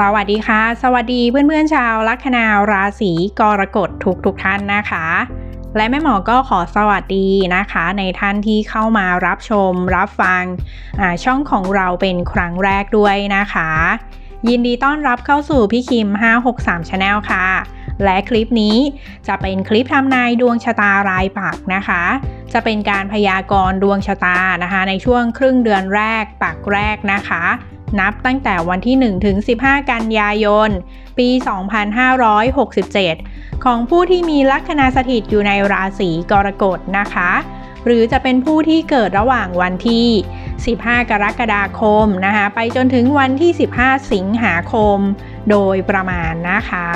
สวัสดีค่ะ สวัสดีเพื่อนๆชาวลัคนาราศีกรกฎทุกทุกๆท่านนะคะ และแม่หมอก็ขอสวัสดีนะคะ ในท่านที่เข้ามารับชมรับฟังช่องของเราเป็นครั้งแรกด้วยนะคะ ยินดีต้อนรับเข้าสู่พี่คิม 563 Channel ค่ะ และคลิปนี้จะเป็นคลิปทำนายดวงชะตารายปักนะคะ จะเป็นการพยากรณ์ดวงชะตานะคะ ในช่วงครึ่งเดือนแรกปักแรกนะคะ นับตั้งแต่วันที่ 1 ถึง 15 กันยายน ปี 2567 ของผู้ที่มีลัคนาสถิตอยู่ในราศีกรกฎนะคะ หรือจะเป็นผู้ที่เกิดระหว่างวันที่ 15 กรกฎาคมนะคะ ไปจนถึงวันที่ 15 สิงหาคม โดยประมาณนะคะ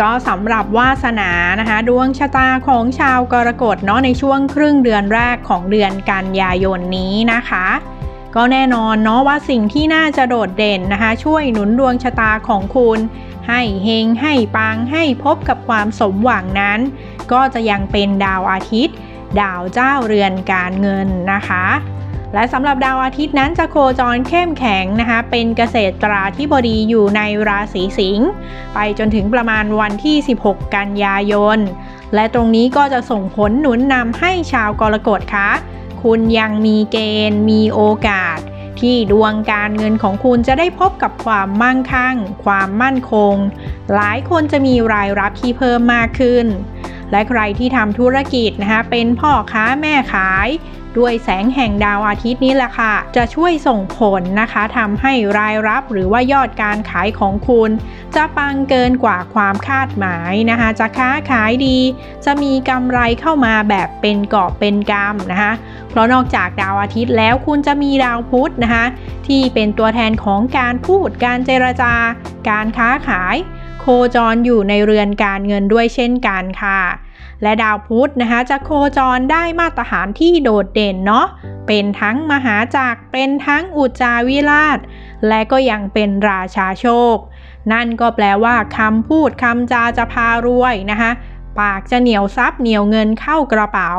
ก็สำหรับวาสนานะคะ ดวงชะตาของชาวกรกฎเนาะในช่วงครึ่งเดือนแรกของเดือนกันยายนนี้นะคะ ก็แน่นอนเนาะว่าสิ่งที่น่าจะโดดเด่นนะคะ ช่วยหนุนดวงชะตาของคุณ ให้เฮงให้ปังให้พบกับความสมหวังนั้น ก็จะยังเป็นดาวอาทิตย์ ดาวเจ้าเรือนการเงินนะคะ และสำหรับดาวอาทิตย์นั้นจะโคจรเข้มแข็งนะคะ เป็นเกษตราธิบดีอยู่ในราศีสิงห์ไปจนถึงประมาณวันที่ 16 กันยายน และตรงนี้ก็จะส่งผลหนุนนำให้ชาวกรกฎคะคุณยังมีเกณฑ์ มีโอกาส ที่ดวงการเงินของคุณจะได้พบกับความมั่งคั่ง ความมั่นคง หลายคนจะมีรายรับที่เพิ่มมากขึ้น และใครที่ทำธุรกิจนะคะเป็นพ่อค้าแม่ขาย ด้วยแสงแห่งดาวอาทิตย์นี้แหละค่ะ จะช่วยส่งผลนะคะทำให้รายรับหรือว่ายอดการขายของคุณ จะปังเกินกว่าความคาดหมายนะคะ จะค้าขายดี จะมีกำไรเข้ามาแบบเป็นกอบเป็นกำนะคะ เพราะนอกจากดาวอาทิตย์แล้วคุณจะมีดาวพุธนะคะ ที่เป็นตัวแทนของการพูดการเจรจาการค้าขาย โคจรอยู่ในเรือนการเงินด้วยเช่นกันค่ะ และดาวพุธนะคะจะโคจรได้มาตรฐานที่โดดเด่นเนาะเป็นทั้งมหาจักรเป็นทั้งอุจจาวิราช และก็ยังเป็นราชาโชค นั่นก็แปลว่าคำพูดคำจาจะพารวยนะคะปากจะเหนียวทรัพเหนียวเงินเข้ากระเป๋า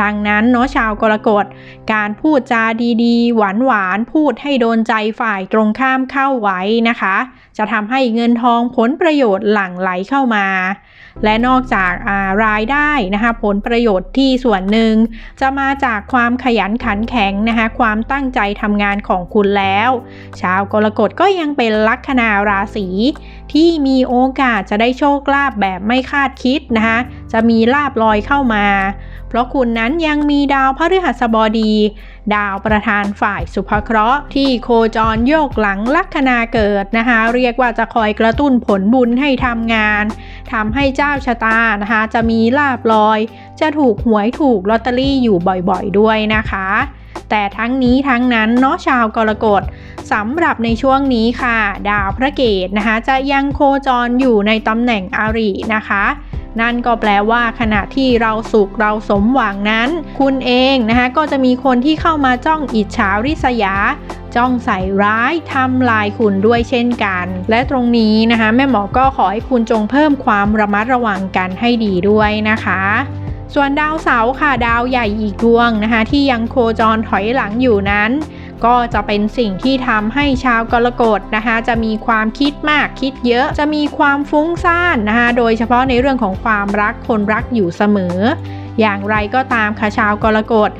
ดังนั้นเนาะชาวกรกฎ การพูดจาดีๆ หวานๆพูดให้โดนใจฝ่ายตรงข้ามเข้าไว้นะคะ จะทำให้เงินทองผลประโยชน์หลั่งไหลเข้ามา และนอกจากรายได้นะคะผลประโยชน์ที่ส่วนหนึ่ง จะมาจากความขยันขันแข็งนะคะความตั้งใจทำงานของคุณแล้ว ชาวกรกฎก็ยังเป็นลัคนาราศีที่มีโอกาสจะได้โชคลาภแบบไม่คาดคิดนะคะจะมีลาบลอยเข้ามา เพราะคุณนั้นยังมีดาวพฤหัสบดี ดาวประธานฝ่ายสุภเคราะห์ ที่โคจรโยกหลังลัคนาเกิดนะคะเรียกว่าจะคอยกระตุ้นผลบุญให้ทำงาน ทำให้เจ้าชะตานะคะ จะมีลาบลอย จะถูกหวยถูกลอตเตอรี่อยู่บ่อยๆด้วยนะคะ แต่ทั้งนี้ทั้งนั้นเนาะชาวกรกฎสำหรับในช่วงนี้ค่ะ ดาวพระเกตนะคะ จะยังโคจรอยู่ในตำแหน่งอารินะคะ นั่นก็แปลว่าขณะที่เราสุขเราสมหวังนั้น คุณเองนะคะก็จะมีคนที่เข้ามาจ้องอิจฉาริษยาจ้องใส่ร้ายทำลายคุณด้วยเช่นกัน และตรงนี้นะคะ แม่หมอก็ขอให้คุณจงเพิ่มความระมัดระวังกันให้ดีด้วยนะคะ ส่วนดาวเสาร์ค่ะดาวใหญ่อีกดวงนะคะ ที่ยังโคจรถอยหลังอยู่นั้น ก็จะเป็นสิ่งที่ทำให้ชาวกรกฎนะคะ จะมีความคิดมากคิดเยอะจะมีความฟุ้งซ่านนะคะ โดยเฉพาะในเรื่องของความรักคนรักอยู่เสมอ อย่างไรก็ตามค่ะชาวกรกฎ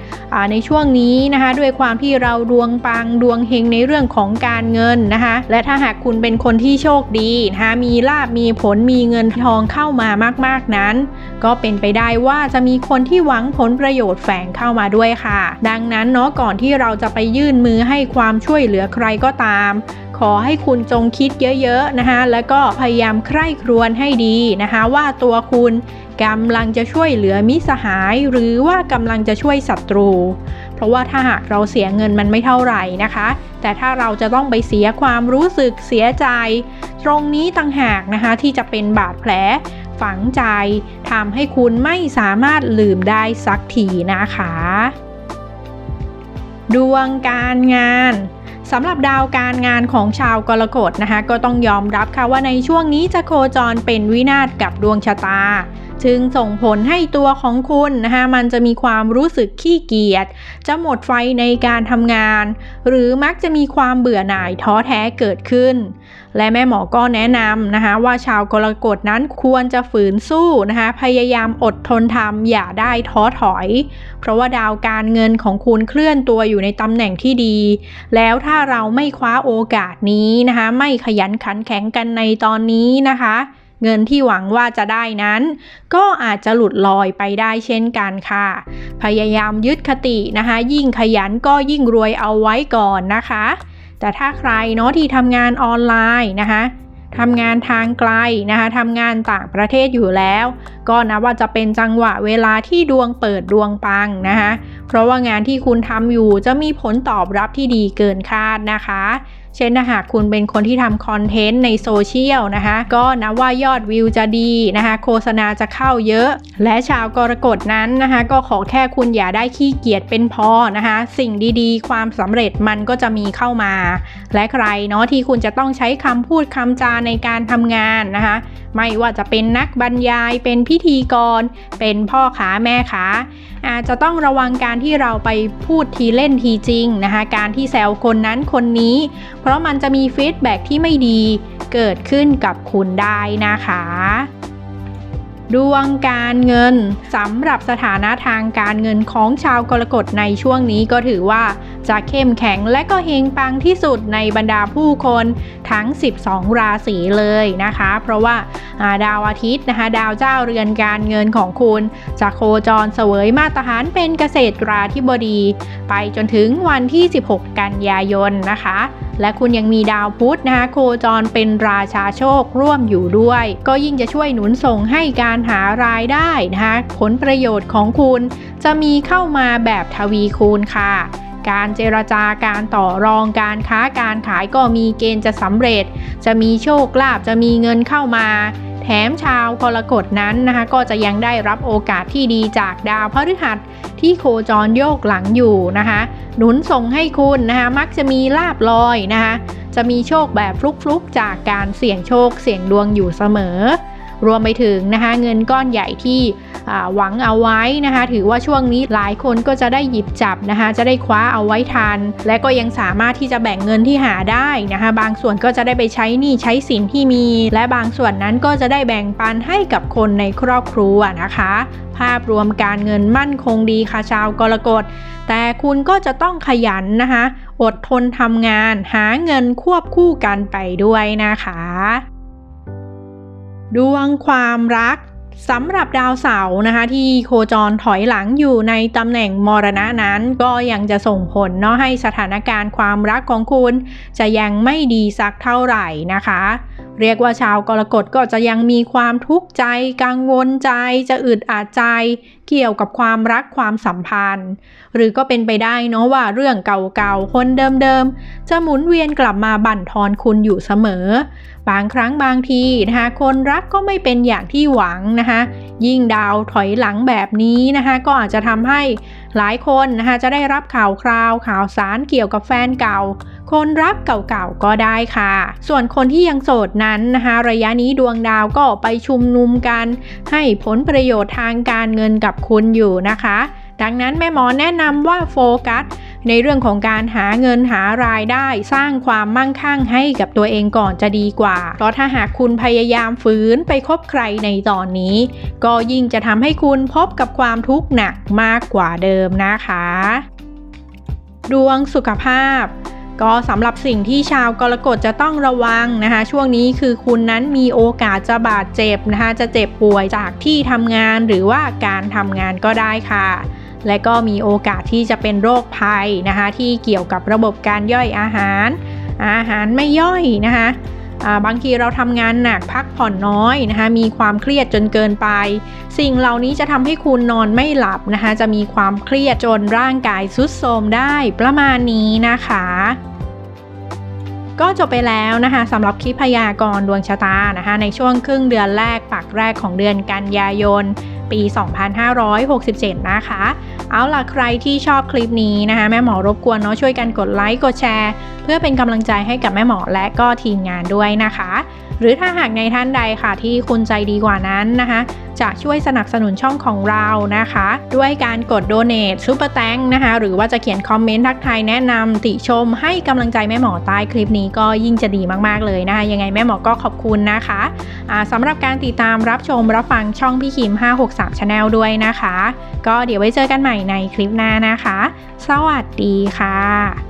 ในช่วงนี้นะคะด้วยความที่เราดวงปังดวงเฮงในเรื่องของการเงินนะคะและถ้าหากคุณเป็นคนที่โชคดีนะคะมีลาบมีผลมีเงินทองเข้ามามากๆนั้น ก็เป็นไปได้ว่าจะมีคนที่หวังผลประโยชน์แฝงเข้ามาด้วยค่ะ ดังนั้นเนาะก่อนที่เราจะไปยื่นมือให้ความช่วยเหลือใครก็ตาม ขอให้คุณจงคิดเยอะๆนะคะแล้วก็พยายามใคร่ครวญให้ดีนะคะว่าตัวคุณ กำลังจะช่วยเหลือมิสหาย หรือว่ากำลังจะช่วยศัตรู เพราะว่าถ้าหากเราเสียเงินมันไม่เท่าไหร่นะคะ แต่ถ้าเราจะต้องไปเสียความรู้สึกเสียใจ ตรงนี้ต่างหากนะคะที่จะเป็นบาดแผลฝังใจทำให้คุณไม่สามารถลืมได้สักทีนะคะ ดวงการงานสำหรับดาวการงานของชาวกรกฎนะคะ ก็ต้องยอมรับค่ะว่าในช่วงนี้จะโคจรเป็นวินาศกับดวงชะตา จึงส่งผลให้ตัวของคุณนะคะมันจะมีความรู้สึกขี้เกียจ จะหมดไฟในการทำงาน หรือมักจะมีความเบื่อหน่ายท้อแท้เกิดขึ้น และแม่หมอก็แนะนำนะคะว่าชาวกรกฎนั้นควรจะฝืนสู้นะคะพยายามอดทนทำอย่าได้ท้อถอย เพราะว่าดาวการเงินของคุณเคลื่อนตัวอยู่ในตำแหน่งที่ดี แล้วถ้าเราไม่คว้าโอกาสนี้นะคะไม่ขยันขันแข็งกันในตอนนี้นะคะ เงินที่หวังว่าจะได้นั้น ก็อาจจะหลุดลอยไปได้เช่นกันค่ะ พยายามยึดคตินะคะ ยิ่งขยันก็ยิ่งรวยเอาไว้ก่อนนะคะ แต่ถ้าใครเนาะที่ทำงานออนไลน์นะคะทำงานทางไกลนะคะทำงานต่างประเทศอยู่แล้ว ก็นับว่าจะเป็นจังหวะเวลาที่ดวงเปิดดวงปังนะคะ เพราะว่างานที่คุณทำอยู่จะมีผลตอบรับที่ดีเกินคาดนะคะ เช่นถ้าหากคุณเป็นคนที่ทำคอนเทนต์ในโซเชียลนะคะก็นับว่ายอดวิวจะดีนะคะ โฆษณาจะเข้าเยอะ และชาวกรกฎนั้นนะคะ ก็ขอแค่คุณอย่าได้ขี้เกียจเป็นพอนะคะ สิ่งดีๆ ความสำเร็จมันก็จะมีเข้ามา และใครเนาะที่คุณจะต้องใช้คำพูดคำจาในการทำงานนะคะ ไม่ว่าจะเป็นนักบรรยายเป็นพิธีกร เป็นพ่อค้าแม่ค้า อาจจะต้องระวังการที่เราไปพูดทีเล่นทีจริงนะคะ การที่แซวคนนั้นคนนี้ เพราะมันจะมีฟีดแบ็กที่ไม่ดีเกิดขึ้นกับคุณได้นะคะดวงการเงินสำหรับสถานะทางการเงินของชาวกรกฎในช่วงนี้ก็ถือว่าจะเข้มแข็งและก็เฮงปังที่สุดในบรรดาผู้คนทั้ง 12 ราศีเลยนะคะ เพราะว่าดาวอาทิตย์นะคะ ดาวเจ้าเรือนการเงินของคุณจะโคจรเสวยมาตรฐานเป็นเกษตรราธิบดี ไปจนถึงวันที่ 16 กันยายนนะคะ และคุณยังมีดาวพุธนะคะโคจรเป็นราชาโชคร่วมอยู่ด้วย ก็ยิ่งจะช่วยหนุนส่งให้การหารายได้นะคะผลประโยชน์ของคุณ จะมีเข้ามาแบบทวีคูณค่ะการเจรจาการต่อรองการค้าการขายก็มีเกณฑ์จะสำเร็จ จะมีโชคลาภจะมีเงินเข้ามา แถมชาวกรกฎนั้นนะคะ ก็จะยังได้รับโอกาสที่ดีจากดาวพฤหัสที่โคจรโยกหลังอยู่นะคะ หนุนส่งให้คุณนะคะมักจะมีลาบลอยนะคะ จะมีโชคแบบฟลุกๆจากการเสี่ยงโชคเสี่ยงดวงอยู่เสมอ รวมไปถึงนะคะเงินก้อนใหญ่ที่หวังเอาไว้นะคะ ถือว่าช่วงนี้หลายคนก็จะได้หยิบจับนะคะ จะได้คว้าเอาไว้ทัน และก็ยังสามารถที่จะแบ่งเงินที่หาได้นะคะ บางส่วนก็จะได้ไปใช้หนี้ใช้สินที่มี และบางส่วนนั้นก็จะได้แบ่งปันให้กับคนในครอบครัวนะคะ ภาพรวมการเงินมั่นคงดีค่ะชาวกรกฎแต่คุณก็จะต้องขยันนะคะ อดทนทำงาน หาเงินควบคู่กันไปด้วยนะคะ ดวงความรักสำหรับดาวเสาร์นะคะ ที่โคจรถอยหลังอยู่ในตำแหน่งมรณะนั้น ก็ยังจะส่งผลเนาะให้สถานการณ์ความรักของคุณ จะยังไม่ดีสักเท่าไหร่นะคะ เรียกว่าชาวกรกฎก็จะยังมีความทุกข์ใจกังวลใจจะอึดอัดใจ เกี่ยวกับความรักความสัมพันธ์ หรือก็เป็นไปได้เนาะว่าเรื่องเก่าๆ คนเดิมๆ จะหมุนเวียนกลับมาบั่นทอนคุณอยู่เสมอ บางครั้งบางทีนะคะคนรักก็ไม่เป็นอย่างที่หวังนะคะยิ่งดาวถอยหลังแบบนี้นะคะก็อาจจะทำให้หลายคนนะคะจะได้รับข่าวคราวข่าวสารเกี่ยวกับแฟนเก่า คนรักเก่าๆก็ได้ค่ะ ส่วนคนที่ยังโสดนั้นนะคะระยะนี้ดวงดาวก็ไปชุมนุมกัน ให้ผลประโยชน์ทางการเงินกับคุณอยู่นะคะ ดังนั้นแม่หมอแนะนำว่าโฟกัสในเรื่องของการหาเงินหารายได้สร้างความมั่งคั่งให้กับตัวเองก่อนจะดีกว่า เพราะถ้าหากคุณพยายามฝืนไปคบใครในตอนนี้ ก็ยิ่งจะทำให้คุณพบกับความทุกข์หนักมากกว่าเดิมนะคะ ดวงสุขภาพ ก็สำหรับสิ่งที่ชาวกรกฎจะต้องระวังนะคะ ช่วงนี้คือคุณนั้นมีโอกาสจะบาดเจ็บนะคะ จะเจ็บป่วยจากที่ทำงานหรือว่าการทำงานก็ได้ค่ะ และก็มีโอกาสที่จะเป็นโรคภัยนะคะ ที่เกี่ยวกับระบบการย่อยอาหาร อาหารไม่ย่อยนะคะ บางทีเราทำงานหนักพักผ่อนน้อยนะคะมีความเครียดจนเกินไป สิ่งเหล่านี้จะทำให้คุณนอนไม่หลับนะคะจะมีความเครียดจนร่างกายทรุดโทรมได้ประมาณนี้นะคะก็จบไปแล้วนะคะสำหรับคลิปพยากรณ์ดวงชะตานะคะในช่วงครึ่งเดือนแรกปักแรกของเดือนกันยายน ปี 2567 นะคะ เอาล่ะใครที่ชอบคลิปนี้นะคะแม่หมอรบกวนเนาะช่วยกันกดไลค์กดแชร์ เพื่อเป็นกำลังใจให้กับแม่หมอและก็ทีมงานด้วยนะคะ หรือถ้าหากในท่านใดค่ะที่คุณใจดีกว่านั้นนะคะ จะช่วยสนับสนุนช่องของเรานะคะ ด้วยการกดโดเน a ซูเปอร์แตงนะคะ หรือว่าจะเขียนคอมเมนต์ทักทายแนะนำติชมให้กำลังใจแม่หมอใต้คลิปนี้ก็ยิ่งจะดีมากๆเลยนะคะ ยังไงแม่หมอก็ขอบคุณนะคะอ่าสำหรับการติดตามรับชมรับฟังช่องพี่คิม 563 Channel ด้วยนะคะ ก็เดี๋ยวไว้เจอกันใหม่ในคลิปหน้านะคะ สวัสดีค่ะ